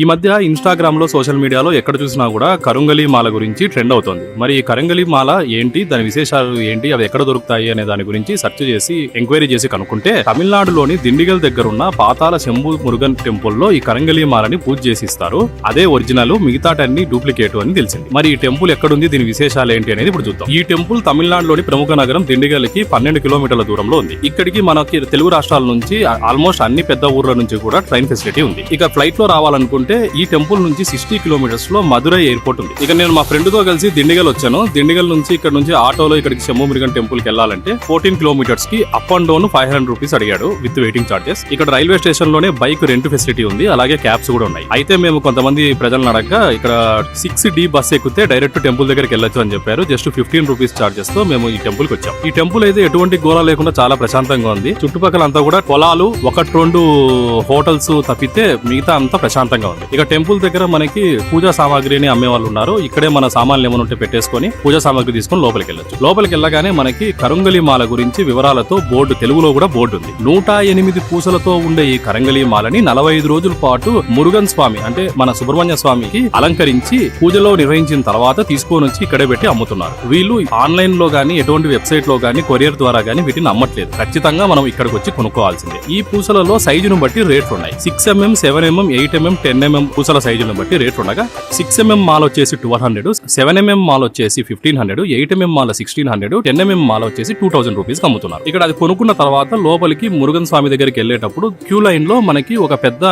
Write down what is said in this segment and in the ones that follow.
ఈ మధ్య ఇన్స్టాగ్రామ్లో సోషల్ మీడియాలో ఎక్కడ చూసినా కూడా కరుంగలి మాల గురించి ట్రెండ్ అవుతోంది. మరి ఈ కరంగలి మాల ఏంటి? దాని విశేషాలు ఏంటి? అవి ఎక్కడ దొరుకుతాయి అనే దాని గురించి సెర్చ్ చేసి ఎంక్వైరీ చేసి కనుక్కుంటే తమిళనాడులోని దిండిగల్ దగ్గర ఉన్న పాతాల శంభు మురుగన్ టెంపుల్లో ఈ కరంగలి మాలని పూజ చేసి ఇస్తారు. అదే ఒరిజినల్ మిగతాటన్ని డూప్లికేట్ అని తెలిసింది. మరి ఈ టెంపుల్ ఎక్కడుంది? దీని విశేషాలు ఏంటి అనేది ఇప్పుడు చూద్దాం. ఈ టెంపుల్ తమిళనాడులోని ప్రముఖ నగరం దిండిగల్కి పన్నెండు కిలోమీటర్ల దూరంలో ఉంది. ఇక్కడికి మనకి తెలుగు రాష్ట్రాల నుంచి ఆల్మోస్ట్ అన్ని పెద్ద ఊర్ల నుంచి కూడా ట్రైన్ ఫెసిలిటీ ఉంది. ఇక ఫ్లైట్లో రావాలనుకుంటే ఈ టెంపుల్ నుంచి సిక్స్టీ కిలోమీటర్స్లో మధురై ఎయిర్పోర్ట్ ఉంది. ఇక నేను మా ఫ్రెండ్తో కలిసి దిండిగల్ వచ్చాను. దిండిగల్ నుంచి ఇక్కడ నుంచి ఆటోలో ఇక్కడికి శంభు టెంపుల్కి వెళ్ళాలంటే fourteen కిలోమీటర్స్కి up and down five hundred rupees అడిగాడు విత్ వెయిటింగ్ చార్జెస్. ఇక్కడ రైల్వే స్టేషన్లోనే బైక్ రెంట్ ఫెసిలిటీ ఉంది. అలాగే క్యాబ్స్ కూడా ఉన్నాయి. అయితే మేము కొంతమంది ప్రజలను అడగ ఇక్కడ సిక్స్ డి బస్ ఎక్కితే డైరెక్ట్ టెంపుల్ దగ్గరికి వెళ్ళొచ్చు అని చెప్పారు. జస్ట్ ఫిఫ్టీన్ రూపీస్ చార్జెస్తో మేము ఈ టెంపుల్కి వచ్చాం. ఈ టెంపుల్ అయితే ఎటువంటి గోళ లేకుండా చాలా ప్రశాంతంగా ఉంది. చుట్టుపక్కల అంతా కూడా పొలాలు ఒకటి రెండు హోటల్స్ తప్పితే మిగతా అంతా ప్రశాంతంగా ఉంది ఇక టెంపుల్ దగ్గర మనకి పూజా సామాగ్రిని అమ్మే వాళ్ళు ఉన్నారు. ఇక్కడే మన సామాన్లు ఏమైనా ఉంటే పెట్టేసుకొని పూజా సామాగ్రి తీసుకొని లోపలికి వెళ్ళొచ్చు. లోపలికి వెళ్ళగానే మనకి కరంగలి మాల గురించి వివరాలతో బోర్డు తెలుగులో కూడా బోర్డు ఉంది. నూట ఎనిమిది పూసలతో ఉండే ఈ కరంగలి మాలని నలభై ఐదు రోజుల పాటు మురుగన్ స్వామి అంటే మన సుబ్రహ్మణ్య స్వామికి అలంకరించి పూజలో నిర్వహించిన తర్వాత తీసుకొని వచ్చి ఇక్కడే పెట్టి అమ్ముతున్నారు. వీళ్ళు ఆన్లైన్లో గానీ ఎటువంటి వెబ్సైట్లో గానీ కొరియర్ ద్వారా గానీ వీటిని అమ్మట్లేదు. ఖచ్చితంగా మనం ఇక్కడికి వచ్చి కొనుక్కోవాల్సిందే. ఈ పూసలలో సైజును బట్టి రేట్లు ఉన్నాయి. Six MM seven MM eight MM ten MM పూసల సైజులను బట్టి రేట్ ఉండగా సిక్స్ ఎంఎం మాల్ వచ్చేసి ట్వెల్వ్ హండ్రెడ్ సెవెన్ ఎంఎం మాల్ వచ్చేసి ఫిఫ్టీన్ హండ్రెడ్ ఎయిట్ ఎంఎం మాల్ సిక్స్టీన్ హండ్రెడ్ టెన్ ఎంఎం మాల్ వచ్చేసి టూ థౌసండ్ రూపీస్ అమ్ముతున్నారు. ఇక్కడ అది కొనుక్కున్న తర్వాత లోపలికి మురుగన్ స్వామి దగ్గరికి వెళ్ళేటప్పుడు క్యూ లైన్లో మనకి ఒక పెద్ద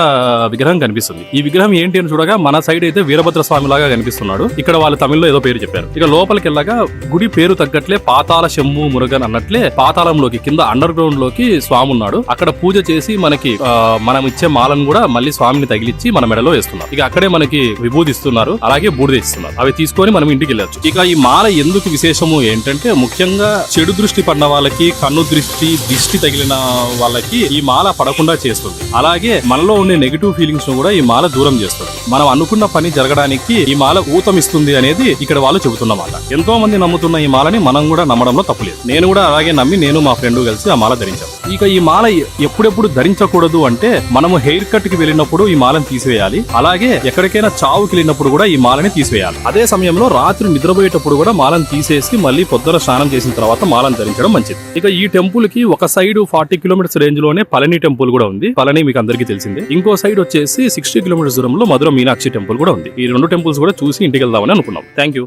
విగ్రహం కనిపిస్తుంది. ఈ విగ్రహం ఏంటి అని చూడగా మన సైడ్ అయితే వీరభద్ర స్వామి లాగా కనిపిస్తున్నాడు. ఇక్కడ వాళ్ళు తమిళ్ళో ఏదో పేరు చెప్పారు. ఇక లోపలికి వెళ్ళగా గుడి పేరు తగ్గట్లే పాతాల శంభు మురుగన్ అన్నట్లే పాతాళంలోకి కింద అండర్ గ్రౌండ్లోకి స్వామి ఉన్నాడు అక్కడ పూజ చేసి మనకి ఆ, మనం ఇచ్చే మాలను కూడా మళ్ళీ స్వామిని తగిలిచ్చి మనం మెడలో వేస్తున్నారు. ఇక అక్కడే మనకి విభూదిస్తున్నారు అలాగే బూడిద ఇస్తున్నారు. అవి తీసుకొని మనం ఇంటికి వెళ్ళొచ్చు. ఇక ఈ మాల ఎందుకు విశేషము ఏంటంటే ముఖ్యంగా చెడు దృష్టి పడిన వాళ్ళకి కన్ను దృష్టి దిష్టి తగిలిన వాళ్ళకి ఈ మాల పడకుండా చేస్తుంది. అలాగే మనలో ఉండే నెగిటివ్ ఫీలింగ్స్ను కూడా ఈ మాల దూరం చేస్తుంది. మనం అనుకున్న పని జరగడానికి ఈ మాల ఊతమిస్తుంది అనేది ఇక్కడ వాళ్ళు చెబుతున్నమాట. ఎంతో మంది నమ్ముతున్న ఈ మాలని మనం కూడా నమ్మడంలో తప్పులేదు నేను కూడా అలాగే నమ్మి నేను మా ఫ్రెండ్ కలిసి ఆ మాల ధరించాను ఇక ఈ మాల ఎప్పుడెప్పుడు ధరించకూడదు అంటే మనము హెయిర్ కట్కి వెళ్ళినప్పుడు ఈ మాలను తీసివేయాలి అలాగే ఎక్కడికైనా చావుకి వెళ్ళినప్పుడు కూడా ఈ మాలని తీసివేయాలి అదే సమయంలో రాత్రి నిద్రపోయేటప్పుడు కూడా మాలను తీసేసి మళ్ళీ పొద్దున స్నానం చేసిన తర్వాత మాలను ధరించడం మంచిది. ఇక ఈ టెంపుల్కి ఒక సైడ్ ఫార్టీ కిలోమీటర్స్ రేంజ్లోనే పళని టెంపుల్ కూడా ఉంది. పళని మీకు అందరికీ తెలిసిందే. ఇంకో సైడ్ వచ్చేసి సిక్స్టీ కిలోమీటర్స్ దూరంలో మధుర మీనాక్షి టెంపుల్ కూడా ఉంది. ఈ రెండు టెంపుల్స్ కూడా చూసి ఇంటికి వెళ్దామని అనుకున్నాం. Thank you